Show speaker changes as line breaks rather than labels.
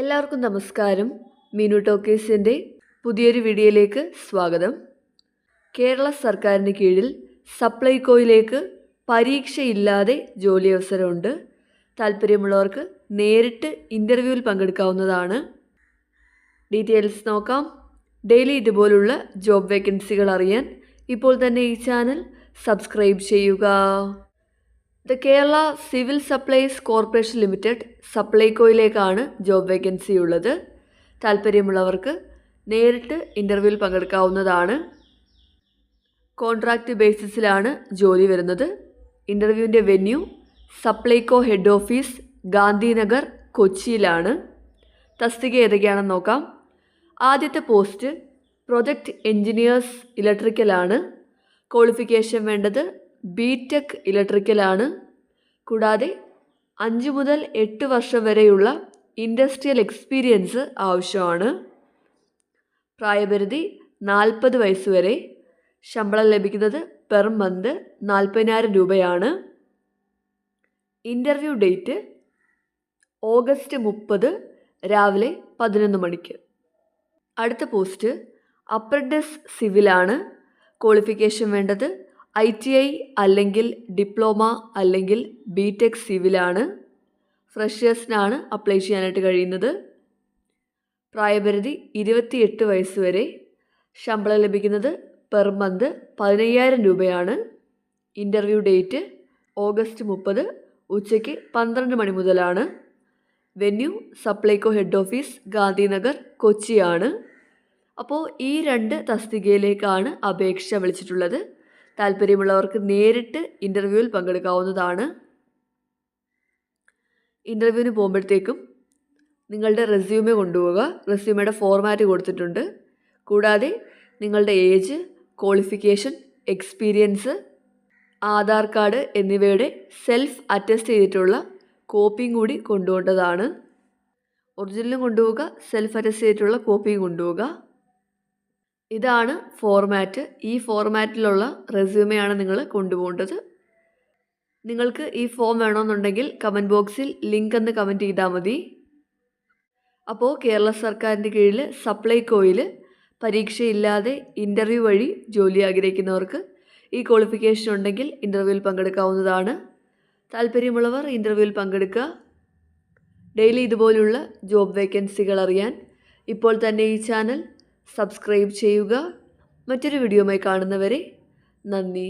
എല്ലാവർക്കും നമസ്കാരം. മീനു ടോക്കേഴ്സിന്റെ പുതിയൊരു വീഡിയോയിലേക്ക് സ്വാഗതം. കേരള സർക്കാരിന് കീഴിൽ സപ്ലൈകോയിലേക്ക് പരീക്ഷയില്ലാതെ ജോലി അവസരമുണ്ട് താല്പര്യമുള്ളവർക്ക് നേരിട്ട് ഇന്റർവ്യൂവിൽ പങ്കെടുക്കാവുന്നതാണ്. ഡീറ്റെയിൽസ് നോക്കാം. ഡെയിലി ഇതുപോലുള്ള ജോബ് വേക്കൻസികൾ അറിയാൻ ഇപ്പോൾ തന്നെ ഈ ചാനൽ സബ്സ്ക്രൈബ് ചെയ്യുക. The Kerala civil supplies corporation limited സപ്ലൈകോയിലേക്കാണ് job vacancy ഉള്ളത് താല്പര്യമുള്ളവർക്ക് നേരിട്ട് ഇന്റർവ്യൂവിൽ പങ്കെടുക്കാവുന്നതാണ്. കോൺട്രാക്റ്റ് ബേസിസിലാണ് ജോലി വരുന്നത്. ഇന്റർവ്യൂവിന്റെ venue Supplyco head office Gandhinagar കൊച്ചിയിലാണ്. തസ്തിക ഏതൊക്കെയാണെന്ന് നോക്കാം. ആദ്യത്തെ പോസ്റ്റ് പ്രൊജക്റ്റ് എൻജിനീയേഴ്സ് ഇലക്ട്രിക്കലാണ്. ക്വാളിഫിക്കേഷൻ വേണ്ടത് ബി ടെക് ഇലക്ട്രിക്കലാണ് കൂടാതെ അഞ്ച് മുതൽ എട്ട് വർഷം വരെയുള്ള ഇൻഡസ്ട്രിയൽ എക്സ്പീരിയൻസ് ആവശ്യമാണ്. പ്രായപരിധി നാൽപ്പത് വയസ്സ് വരെ. ശമ്പളം ലഭിക്കുന്നത് പെർ മന്ത് നാൽപ്പതിനായിരം രൂപയാണ്. ഇന്റർവ്യൂ ഡേറ്റ് ഓഗസ്റ്റ് മുപ്പത് രാവിലെ പതിനൊന്ന് മണിക്ക്. അടുത്ത പോസ്റ്റ് അപ്രന്റിസ് സിവിലാണ് ക്വാളിഫിക്കേഷൻ വേണ്ടത് ഐ ടി ഐ അല്ലെങ്കിൽ ഡിപ്ലോമ അല്ലെങ്കിൽ ബി ടെക് സിവിലാണ് ഫ്രഷേഴ്സിനാണ് അപ്ലൈ ചെയ്യാനായിട്ട് കഴിയുന്നത്. പ്രായപരിധി ഇരുപത്തിയെട്ട് വയസ്സ് വരെ. ശമ്പളം ലഭിക്കുന്നത് പെർ മന്ത് പതിനയ്യായിരം രൂപയാണ്. ഇന്റർവ്യൂ ഡേറ്റ് ഓഗസ്റ്റ് മുപ്പത് ഉച്ചയ്ക്ക് പന്ത്രണ്ട് മണി മുതലാണ്. Venue Supplyco head office Gandhinagar കൊച്ചിയാണ്. അപ്പോൾ ഈ രണ്ട് തസ്തികയിലേക്കാണ് അപേക്ഷ വിളിച്ചിട്ടുള്ളത്. താല്പര്യമുള്ളവർക്ക് നേരിട്ട് ഇന്റർവ്യൂവിൽ പങ്കെടുക്കാവുന്നതാണ്. ഇന്റർവ്യൂവിന് പോകുമ്പോഴത്തേക്കും നിങ്ങളുടെ റെസ്യൂമേ കൊണ്ടുപോവുക. റെസ്യൂമയുടെ ഫോർമാറ്റ് കൊടുത്തിട്ടുണ്ട്. കൂടാതെ നിങ്ങളുടെ age qualification experience Aadhaar card എന്നിവയുടെ സെൽഫ് അറ്റസ്റ്റ് ചെയ്തിട്ടുള്ള കോപ്പിയും കൂടി കൊണ്ടുപോകേണ്ടതാണ്. ഒറിജിനലും കൊണ്ടുപോവുക. സെൽഫ് അറ്റസ്റ്റ് ചെയ്തിട്ടുള്ള കോപ്പിയും കൊണ്ടുപോവുക. ഇതാണ് ഫോർമാറ്റ് ഈ ഫോർമാറ്റിലുള്ള റെസ്യൂമെയാണ് നിങ്ങൾ കൊണ്ടുപോകേണ്ടത്. നിങ്ങൾക്ക് ഈ ഫോം വേണമെന്നുണ്ടെങ്കിൽ കമന്റ് ബോക്സിൽ ലിങ്ക് എന്ന് കമന്റ് ചെയ്താൽ മതി. അപ്പോൾ കേരള സർക്കാരിന്റെ കീഴിൽ സപ്ലൈകോയിൽ പരീക്ഷയില്ലാതെ ഇന്റർവ്യൂ വഴി ജോലി ആഗ്രഹിക്കുന്നവർക്ക് ഈ ക്വാളിഫിക്കേഷൻ ഉണ്ടെങ്കിൽ ഇന്റർവ്യൂവിൽ പങ്കെടുക്കാവുന്നതാണ്. താല്പര്യമുള്ളവർ ഇന്റർവ്യൂവിൽ പങ്കെടുക്കുക. ഡെയിലി ഇതുപോലുള്ള ജോബ് വേക്കൻസികൾ അറിയാൻ. ഇപ്പോൾ തന്നെ ഈ ചാനൽ സബ്സ്ക്രൈബ് ചെയ്യുക. മറ്റൊരു വീഡിയോയുമായി കാണുന്നവരെ നന്ദി.